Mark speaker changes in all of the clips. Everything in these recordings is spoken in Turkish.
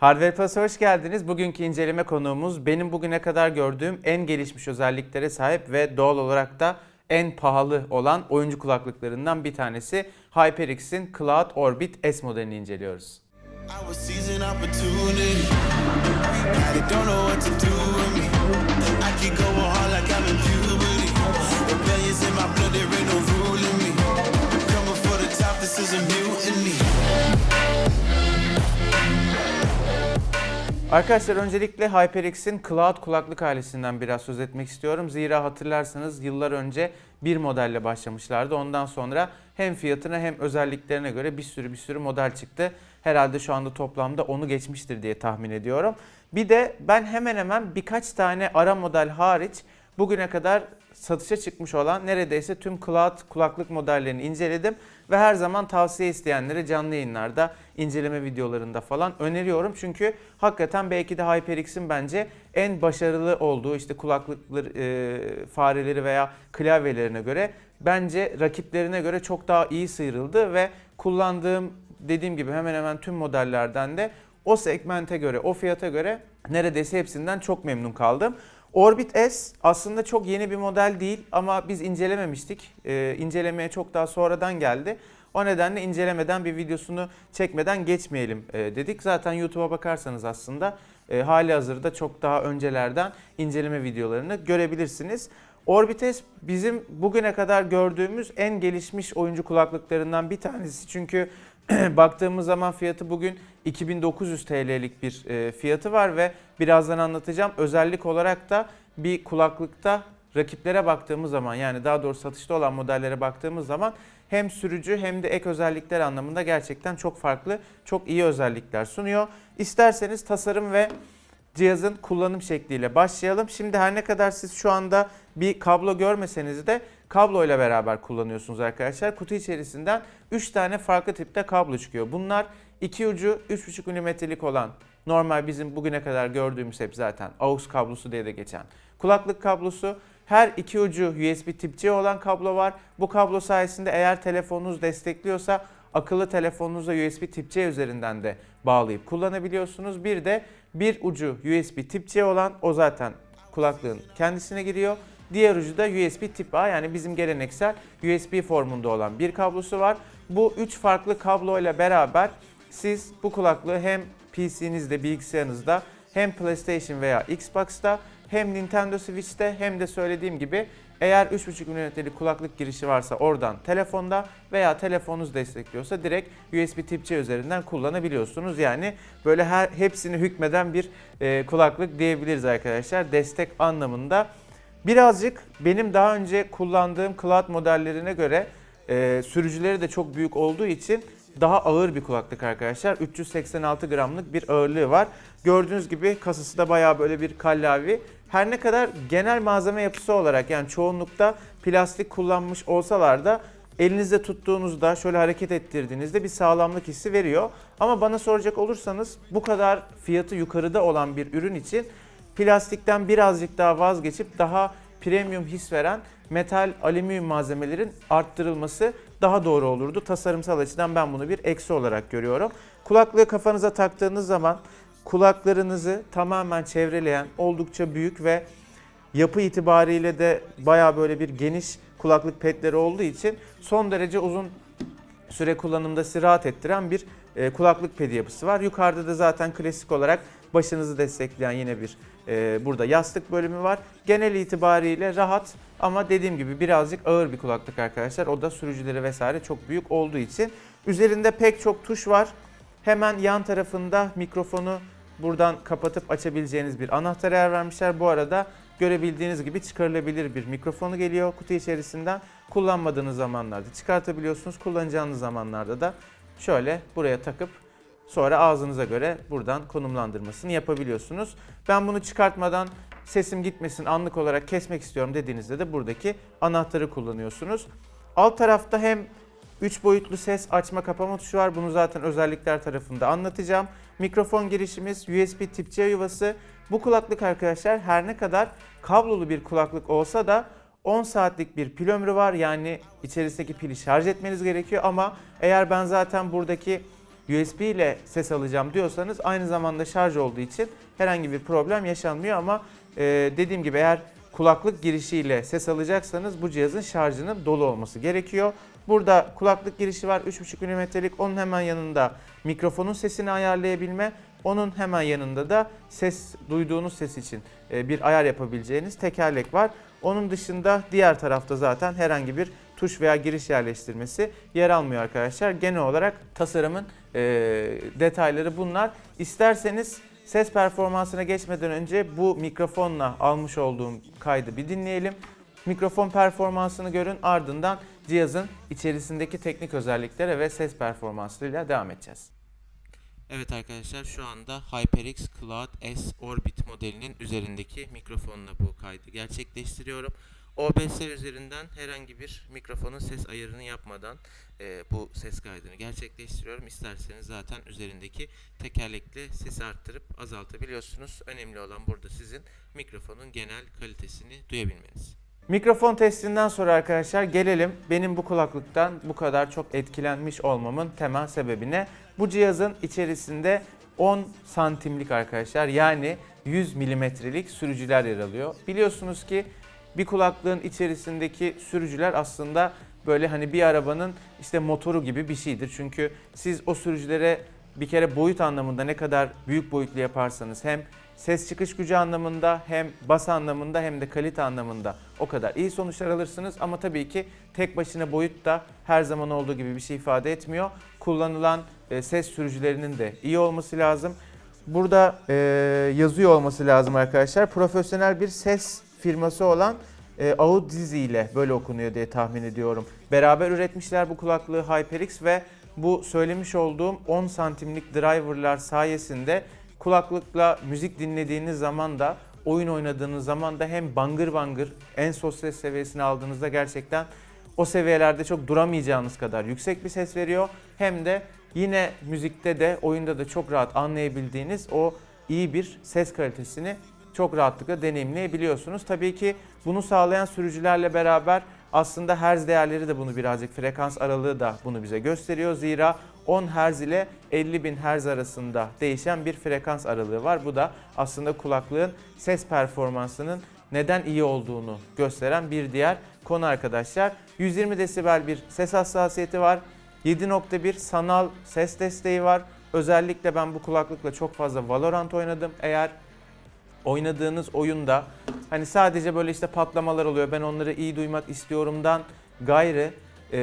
Speaker 1: Hardware Plus'a hoş geldiniz. Bugünkü inceleme konuğumuz benim bugüne kadar gördüğüm en gelişmiş özelliklere sahip ve doğal olarak da en pahalı olan oyuncu kulaklıklarından bir tanesi HyperX'in Cloud Orbit S modelini inceliyoruz.
Speaker 2: I
Speaker 1: Arkadaşlar öncelikle HyperX'in Cloud kulaklık ailesinden biraz söz etmek istiyorum. Zira hatırlarsanız yıllar önce bir modelle başlamışlardı. Ondan sonra hem fiyatına hem özelliklerine göre bir sürü bir sürü model çıktı. Herhalde şu anda toplamda onu geçmiştir diye tahmin ediyorum. Bir de ben hemen hemen birkaç tane ara model hariç bugüne kadar satışa çıkmış olan neredeyse tüm cloud kulaklık modellerini inceledim ve her zaman tavsiye isteyenlere canlı yayınlarda, inceleme videolarında falan öneriyorum. Çünkü hakikaten belki de HyperX'in bence en başarılı olduğu işte kulaklıklar e, fareleri veya klavyelerine göre bence rakiplerine göre çok daha iyi sıyrıldı ve kullandığım dediğim gibi hemen hemen tüm modellerden de o segmente göre, o fiyata göre neredeyse hepsinden çok memnun kaldım. Orbit S aslında çok yeni bir model değil ama biz incelememiştik. Ee, incelemeye çok daha sonradan geldi. O nedenle incelemeden bir videosunu çekmeden geçmeyelim e, dedik. Zaten YouTube'a bakarsanız aslında e, hali hazırda çok daha öncelerden inceleme videolarını görebilirsiniz. Orbit S bizim bugüne kadar gördüğümüz en gelişmiş oyuncu kulaklıklarından bir tanesi. Çünkü baktığımız zaman fiyatı bugün 2900 TL'lik bir e, fiyatı var ve birazdan anlatacağım. Özellik olarak da bir kulaklıkta rakiplere baktığımız zaman yani daha doğrusu satışta olan modellere baktığımız zaman hem sürücü hem de ek özellikler anlamında gerçekten çok farklı, çok iyi özellikler sunuyor. İsterseniz tasarım ve cihazın kullanım şekliyle başlayalım. Şimdi her ne kadar siz şu anda bir kablo görmeseniz de kablo ile beraber kullanıyorsunuz arkadaşlar. Kutu içerisinden 3 tane farklı tipte kablo çıkıyor. Bunlar iki ucu 3,5 milimetrelik olan normal bizim bugüne kadar gördüğümüz hep zaten AUX kablosu diye de geçen kulaklık kablosu. Her iki ucu USB tip C olan kablo var. Bu kablo sayesinde eğer telefonunuz destekliyorsa akıllı telefonunuza USB tip C üzerinden de bağlayıp kullanabiliyorsunuz. Bir de bir ucu USB tip C olan o zaten kulaklığın kendisine giriyor. Diğer ucu da USB tip A yani bizim geleneksel USB formunda olan bir kablosu var. Bu üç farklı kablo ile beraber siz bu kulaklığı hem PC'nizde, bilgisayarınızda hem PlayStation veya Xbox'ta hem Nintendo Switch'te hem de söylediğim gibi eğer 3.5 mm'lik kulaklık girişi varsa oradan telefonda veya telefonunuz destekliyorsa direkt USB tip C üzerinden kullanabiliyorsunuz. Yani böyle her hepsini hükmeden bir e, kulaklık diyebiliriz arkadaşlar destek anlamında. Birazcık benim daha önce kullandığım cloud modellerine göre e, sürücüleri de çok büyük olduğu için daha ağır bir kulaklık arkadaşlar. 386 gramlık bir ağırlığı var. Gördüğünüz gibi kasası da bayağı böyle bir kallavi. Her ne kadar genel malzeme yapısı olarak yani çoğunlukta plastik kullanmış olsalar da elinizde tuttuğunuzda şöyle hareket ettirdiğinizde bir sağlamlık hissi veriyor. Ama bana soracak olursanız bu kadar fiyatı yukarıda olan bir ürün için plastikten birazcık daha vazgeçip daha premium his veren metal, alüminyum malzemelerin arttırılması daha doğru olurdu. Tasarımsal açıdan ben bunu bir eksi olarak görüyorum. Kulaklığı kafanıza taktığınız zaman kulaklarınızı tamamen çevreleyen oldukça büyük ve yapı itibariyle de bayağı böyle bir geniş kulaklık petleri olduğu için son derece uzun süre kullanımda sizi rahat ettiren bir e, kulaklık pedi yapısı var. Yukarıda da zaten klasik olarak başınızı destekleyen yine bir e, burada yastık bölümü var. Genel itibariyle rahat ama dediğim gibi birazcık ağır bir kulaklık arkadaşlar. O da sürücüleri vesaire çok büyük olduğu için. Üzerinde pek çok tuş var. Hemen yan tarafında mikrofonu buradan kapatıp açabileceğiniz bir anahtar yer vermişler. Bu arada görebildiğiniz gibi çıkarılabilir bir mikrofonu geliyor kutu içerisinden. Kullanmadığınız zamanlarda çıkartabiliyorsunuz. Kullanacağınız zamanlarda da şöyle buraya takıp sonra ağzınıza göre buradan konumlandırmasını yapabiliyorsunuz. Ben bunu çıkartmadan sesim gitmesin anlık olarak kesmek istiyorum dediğinizde de buradaki anahtarı kullanıyorsunuz. Alt tarafta hem 3 boyutlu ses açma kapama tuşu var. Bunu zaten özellikler tarafında anlatacağım. Mikrofon girişimiz, USB tip C yuvası. Bu kulaklık arkadaşlar her ne kadar kablolu bir kulaklık olsa da 10 saatlik bir pil ömrü var. Yani içerisindeki pili şarj etmeniz gerekiyor ama eğer ben zaten buradaki USB ile ses alacağım diyorsanız aynı zamanda şarj olduğu için herhangi bir problem yaşanmıyor ama e, dediğim gibi eğer kulaklık girişiyle ses alacaksanız bu cihazın şarjının dolu olması gerekiyor. Burada kulaklık girişi var 3.5 mm'lik onun hemen yanında mikrofonun sesini ayarlayabilme onun hemen yanında da ses duyduğunuz ses için e, bir ayar yapabileceğiniz tekerlek var. Onun dışında diğer tarafta zaten herhangi bir tuş veya giriş yerleştirmesi yer almıyor arkadaşlar. Genel olarak tasarımın e, detayları bunlar. İsterseniz ses performansına geçmeden önce bu mikrofonla almış olduğum kaydı bir dinleyelim. Mikrofon performansını görün ardından cihazın içerisindeki teknik özelliklere ve ses performansıyla devam edeceğiz. Evet arkadaşlar şu anda HyperX Cloud S Orbit modelinin üzerindeki mikrofonla bu kaydı gerçekleştiriyorum. OBS üzerinden herhangi bir mikrofonun ses ayarını yapmadan e, bu ses kaydını gerçekleştiriyorum. İsterseniz zaten üzerindeki tekerlekle sesi arttırıp azaltabiliyorsunuz. Önemli olan burada sizin mikrofonun genel kalitesini duyabilmeniz. Mikrofon testinden sonra arkadaşlar gelelim benim bu kulaklıktan bu kadar çok etkilenmiş olmamın temel sebebine. Bu cihazın içerisinde 10 santimlik arkadaşlar yani 100 milimetrelik sürücüler yer alıyor. Biliyorsunuz ki bir kulaklığın içerisindeki sürücüler aslında böyle hani bir arabanın işte motoru gibi bir şeydir. Çünkü siz o sürücülere bir kere boyut anlamında ne kadar büyük boyutlu yaparsanız hem ses çıkış gücü anlamında hem bas anlamında hem de kalite anlamında o kadar iyi sonuçlar alırsınız. Ama tabii ki tek başına boyut da her zaman olduğu gibi bir şey ifade etmiyor. Kullanılan e, ses sürücülerinin de iyi olması lazım. Burada e, yazıyor olması lazım arkadaşlar. Profesyonel bir ses firması olan e, Audizy ile böyle okunuyor diye tahmin ediyorum. Beraber üretmişler bu kulaklığı HyperX ve bu söylemiş olduğum 10 santimlik driverlar sayesinde kulaklıkla müzik dinlediğiniz zaman da oyun oynadığınız zaman da hem bangır bangır en son ses seviyesini aldığınızda gerçekten o seviyelerde çok duramayacağınız kadar yüksek bir ses veriyor. Hem de yine müzikte de oyunda da çok rahat anlayabildiğiniz o iyi bir ses kalitesini çok rahatlıkla deneyimleyebiliyorsunuz. Tabii ki bunu sağlayan sürücülerle beraber aslında hertz değerleri de bunu birazcık frekans aralığı da bunu bize gösteriyor. Zira 10 Hz ile 50.000 Hz arasında değişen bir frekans aralığı var. Bu da aslında kulaklığın ses performansının neden iyi olduğunu gösteren bir diğer konu arkadaşlar. 120 desibel bir ses hassasiyeti var. 7.1 sanal ses desteği var. Özellikle ben bu kulaklıkla çok fazla Valorant oynadım. Eğer oynadığınız oyunda hani sadece böyle işte patlamalar oluyor ben onları iyi duymak istiyorumdan gayrı e,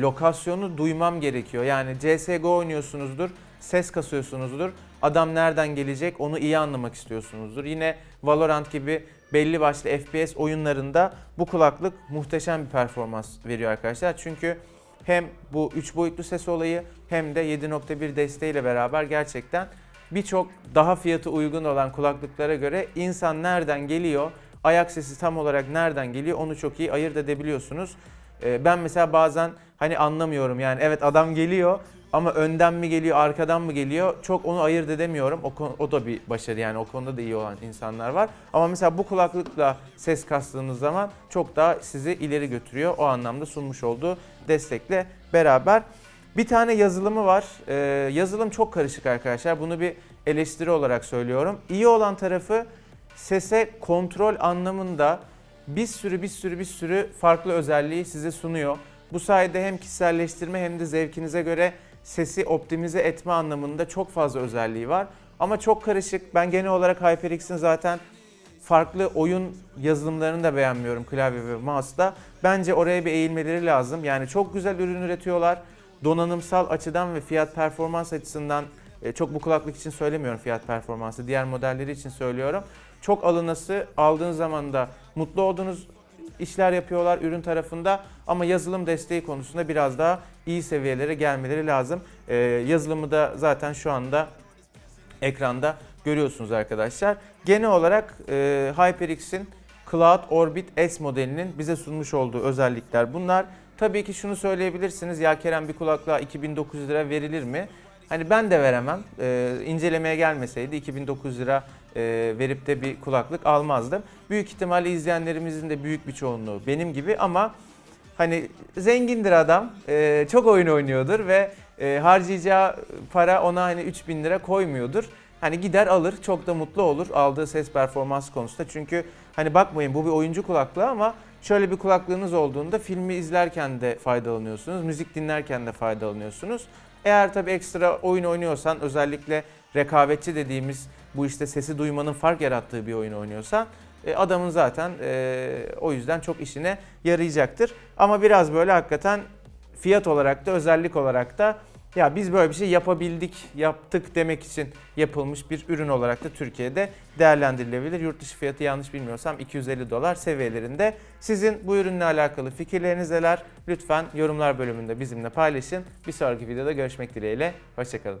Speaker 1: lokasyonu duymam gerekiyor. Yani CSGO oynuyorsunuzdur, ses kasıyorsunuzdur. Adam nereden gelecek onu iyi anlamak istiyorsunuzdur. Yine Valorant gibi belli başlı FPS oyunlarında bu kulaklık muhteşem bir performans veriyor arkadaşlar. Çünkü hem bu 3 boyutlu ses olayı hem de 7.1 desteğiyle beraber gerçekten birçok daha fiyatı uygun olan kulaklıklara göre insan nereden geliyor, ayak sesi tam olarak nereden geliyor onu çok iyi ayırt edebiliyorsunuz. Ee, Ben mesela bazen hani anlamıyorum yani evet adam geliyor ama önden mi geliyor, arkadan mı geliyor çok onu ayırt edemiyorum. O, konu- o da bir başarı yani o konuda da iyi olan insanlar var. Ama mesela bu kulaklıkla ses kastığınız zaman çok daha sizi ileri götürüyor. O anlamda sunmuş olduğu destekle beraber. Bir tane yazılımı var. Ee, yazılım çok karışık arkadaşlar. Bunu bir eleştiri olarak söylüyorum. İyi olan tarafı sese kontrol anlamında bir sürü bir sürü bir sürü farklı özelliği size sunuyor. Bu sayede hem kişiselleştirme hem de zevkinize göre sesi optimize etme anlamında çok fazla özelliği var. Ama çok karışık. Ben genel olarak HyperX'in zaten farklı oyun yazılımlarını da beğenmiyorum klavye ve mouse'da. Bence oraya bir eğilmeleri lazım. Yani çok güzel ürün üretiyorlar. Donanımsal açıdan ve fiyat performans açısından e, çok bu kulaklık için söylemiyorum fiyat performansı. Diğer modelleri için söylüyorum. Çok alınası aldığınız zaman da mutlu olduğunuz işler yapıyorlar ürün tarafında ama yazılım desteği konusunda biraz daha iyi seviyelere gelmeleri lazım. E, yazılımı da zaten şu anda ekranda görüyorsunuz arkadaşlar. Genel olarak e, HyperX'in Cloud Orbit S modelinin bize sunmuş olduğu özellikler bunlar. Tabii ki şunu söyleyebilirsiniz ya Kerem bir kulaklığa 2900 lira verilir mi? Hani ben de veremem. E, incelemeye gelmeseydi 2900 lira e, verip de bir kulaklık almazdım. Büyük ihtimalle izleyenlerimizin de büyük bir çoğunluğu benim gibi ama hani zengindir adam, e, çok oyun oynuyordur ve e, harcayacağı para ona hani 3000 lira koymuyordur. Hani gider alır çok da mutlu olur aldığı ses performans konusunda. Çünkü hani bakmayın bu bir oyuncu kulaklığı ama şöyle bir kulaklığınız olduğunda filmi izlerken de faydalanıyorsunuz. Müzik dinlerken de faydalanıyorsunuz. Eğer tabii ekstra oyun oynuyorsan özellikle rekabetçi dediğimiz bu işte sesi duymanın fark yarattığı bir oyun oynuyorsan e, adamın zaten e, o yüzden çok işine yarayacaktır. Ama biraz böyle hakikaten fiyat olarak da özellik olarak da ya biz böyle bir şey yapabildik, yaptık demek için yapılmış bir ürün olarak da Türkiye'de değerlendirilebilir. Yurt dışı fiyatı yanlış bilmiyorsam 250 dolar seviyelerinde. Sizin bu ürünle alakalı fikirleriniz neler? Lütfen yorumlar bölümünde bizimle paylaşın. Bir sonraki videoda görüşmek dileğiyle. Hoşçakalın.